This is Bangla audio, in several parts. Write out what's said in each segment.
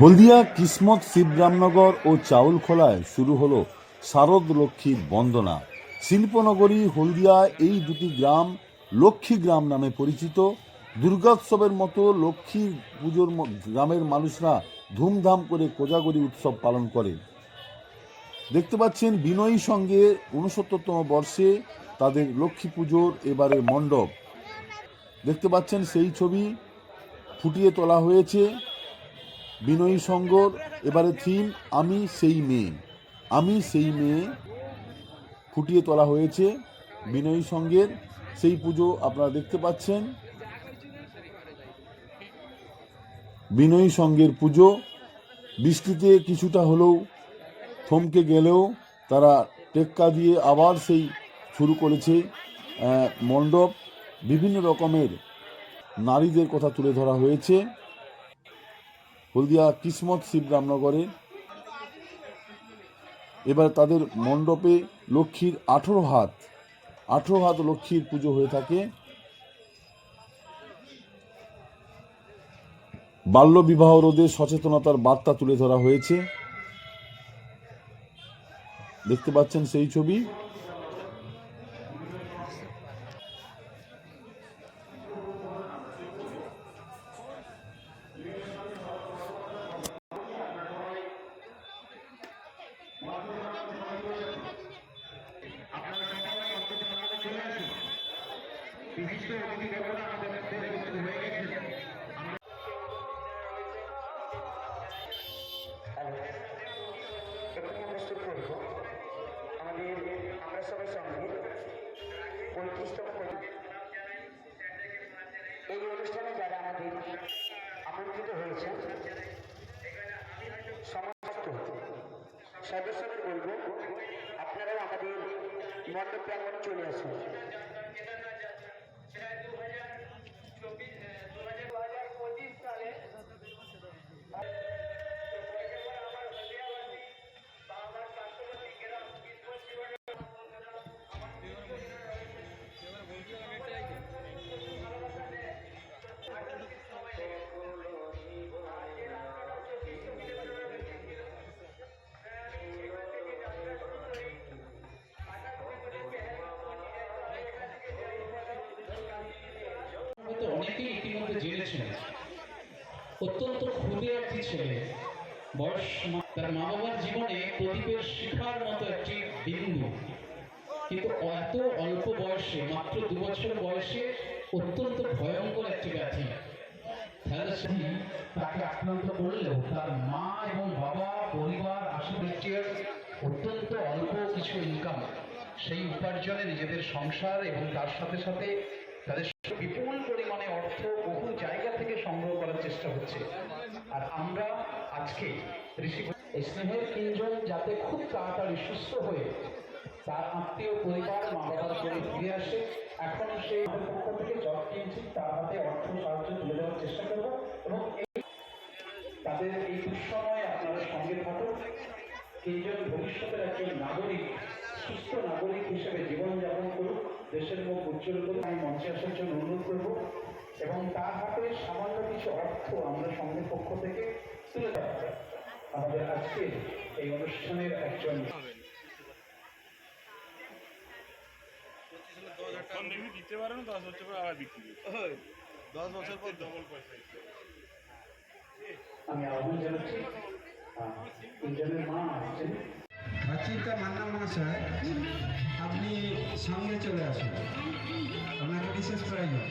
হলদিয়া, কিসমত, শিবরামনগর ও চাউলখোলায় শুরু হলো শারদ লক্ষ্মীর বন্দনা। শিল্পনগরী, হলদিয়া এই দুটি গ্রাম লক্ষ্মী গ্রাম নামে পরিচিত। দুর্গোৎসবের মতো লক্ষ্মী পুজোর গ্রামের মানুষরা ধুমধাম করে কোজাগরি উৎসব পালন করে। দেখতে পাচ্ছেন, বিনয়ী সঙ্গে উনসত্তরতম বর্ষে তাদের লক্ষ্মী পুজোর এবারে মণ্ডপ। দেখতে পাচ্ছেন সেই ছবি ফুটিয়ে তোলা হয়েছে। বিনয়ী সঙ্গর, এবারে থিম, আমি সেই মেয়ে। আমি সেই মেয়ে ফুটিয়ে তোলা হয়েছে বিনয়ী সঙ্গের। সেই পুজো আপনারা দেখতে পাচ্ছেন। বিনয়ী সঙ্গের পুজো। বৃষ্টিতে কিছুটা হলেও থমকে গেলেও তারা টেক্কা দিয়ে আবার সেই শুরু করেছে মণ্ডপ। বিভিন্ন রকমের নারীদের কথা তুলে ধরা হয়েছে। হলদিয়া কিসমত শিবরামনগরে। এবার তাদের মণ্ডপে লক্ষ্মীর আঠেরো হাত আঠেরো হাত লক্ষ্মীর পুজো হয়ে থাকে। বাল্য বিবাহ রোধে সচেতনতার বার্তা তুলে ধরা হয়েছে। দেখতে পাচ্ছেন সেই ছবি। এখানে প্রস্তুত করব আমাদের আমরা সবাই সঙ্গে পঁয়ত্রিশতম এই অনুষ্ঠানে যারা আমাদের আমন্ত্রিত হয়েছে সমস্ত সদস্যদের বলব আপনারাও আমাদের মণ্ডপ প্রাঙ্গণে চলে আসুন। অত্যন্ত ক্ষুদে একটি ছেলে। বয়স তার মা বাবার জীবনে প্রদীপের শিখার মতো একটি বিন্দু। কিন্তু এত অল্প বয়সে, মাত্র দু বছর বয়সে অত্যন্ত ভয়ঙ্কর একটি ব্যাধি। থ্যালাসেমি তাকে আক্রান্ত করলেও তার মা এবং বাবা, পরিবার আশেপাশের অত্যন্ত অল্প কিছু ইনকাম সেই উপার্জনে নিজেদের সংসার এবং তার সাথে সাথে তাদের বিপুল পরিমাণে অর্থ বহু জায়গা থেকে সংগ্রহ করার চেষ্টা হচ্ছে। আর আমরা আজকে ঋষি স্নেহের তিনজন যাতে খুব তাড়াতাড়ি সুস্থ হয়ে তার আত্মীয়, পরিবার মা বাবার করে ফিরে আসে, এখন সেই পক্ষ থেকে জব কিনছি, তার হাতে অর্থ সাহায্য তুলে দেওয়ার চেষ্টা করব এবং তাদের এই দুঃসময়ে আপনারা সঙ্গে থাকুন। তিনজন ভবিষ্যতের একজন নাগরিক, সুস্থ নাগরিক হিসেবে জীবনযাপন করুক। দেশের মুখ উজ্জ্বল করুক আমি মঞ্চে আসার জন্য অনুরোধ করব এবং তার হাতে সামান্য কিছু অর্থ আমরা সঙ্গের পক্ষ থেকে তুলে দেওয়া আমাদের আজকে এই অনুষ্ঠানের একজন আবার আপনি সঙ্গে চলে আসুন। আপনাকে বিশেষ প্রয়োজন।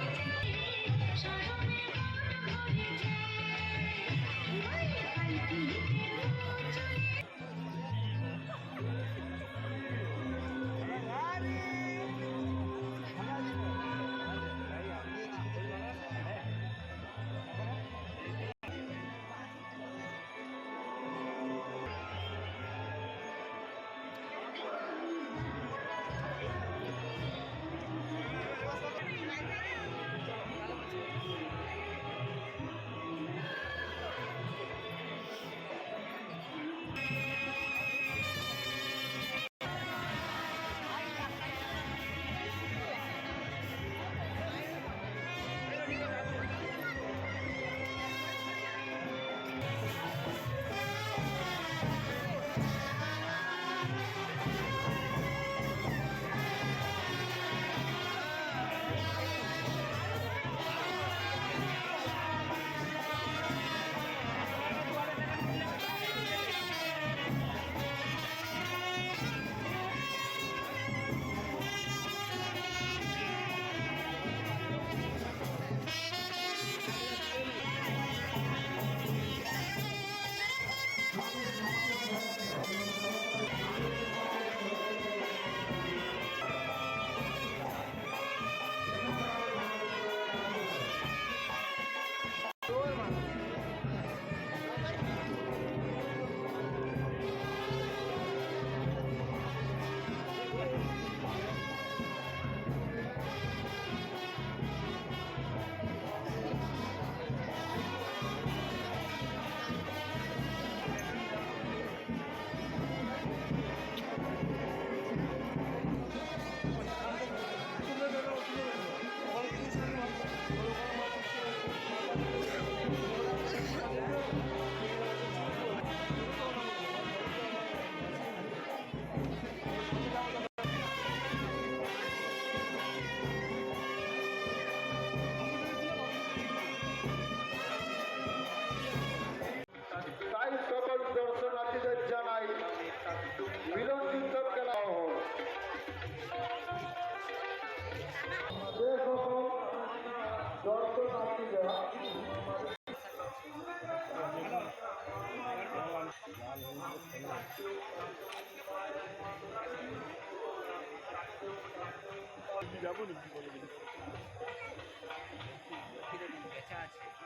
যাব নাকি বলে দিন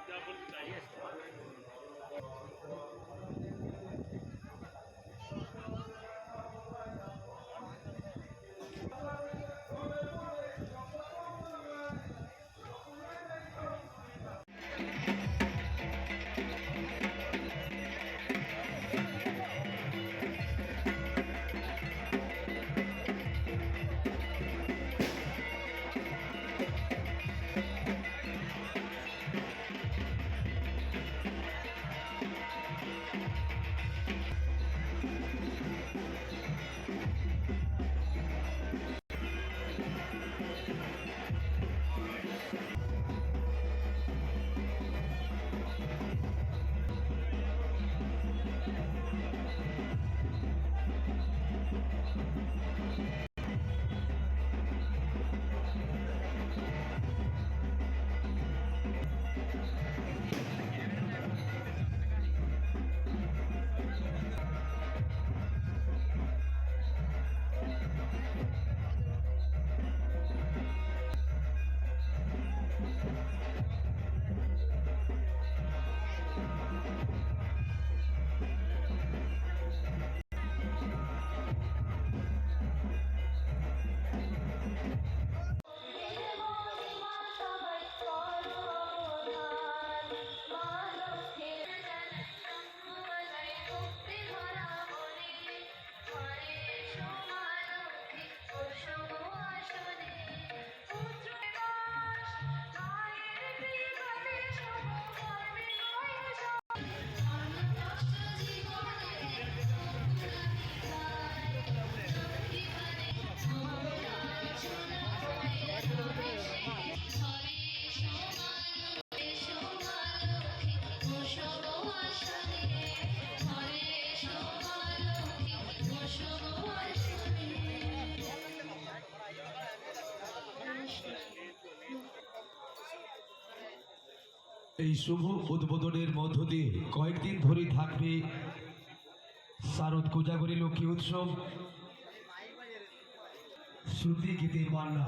যা বলবি এই শুভ উদ্বোধনের মধ্য দিয়ে কয়েকদিন ধরে থাকবে শারদ কোজাগরী লক্ষ্মী উৎসব, শ্রুতি গীতি বান্না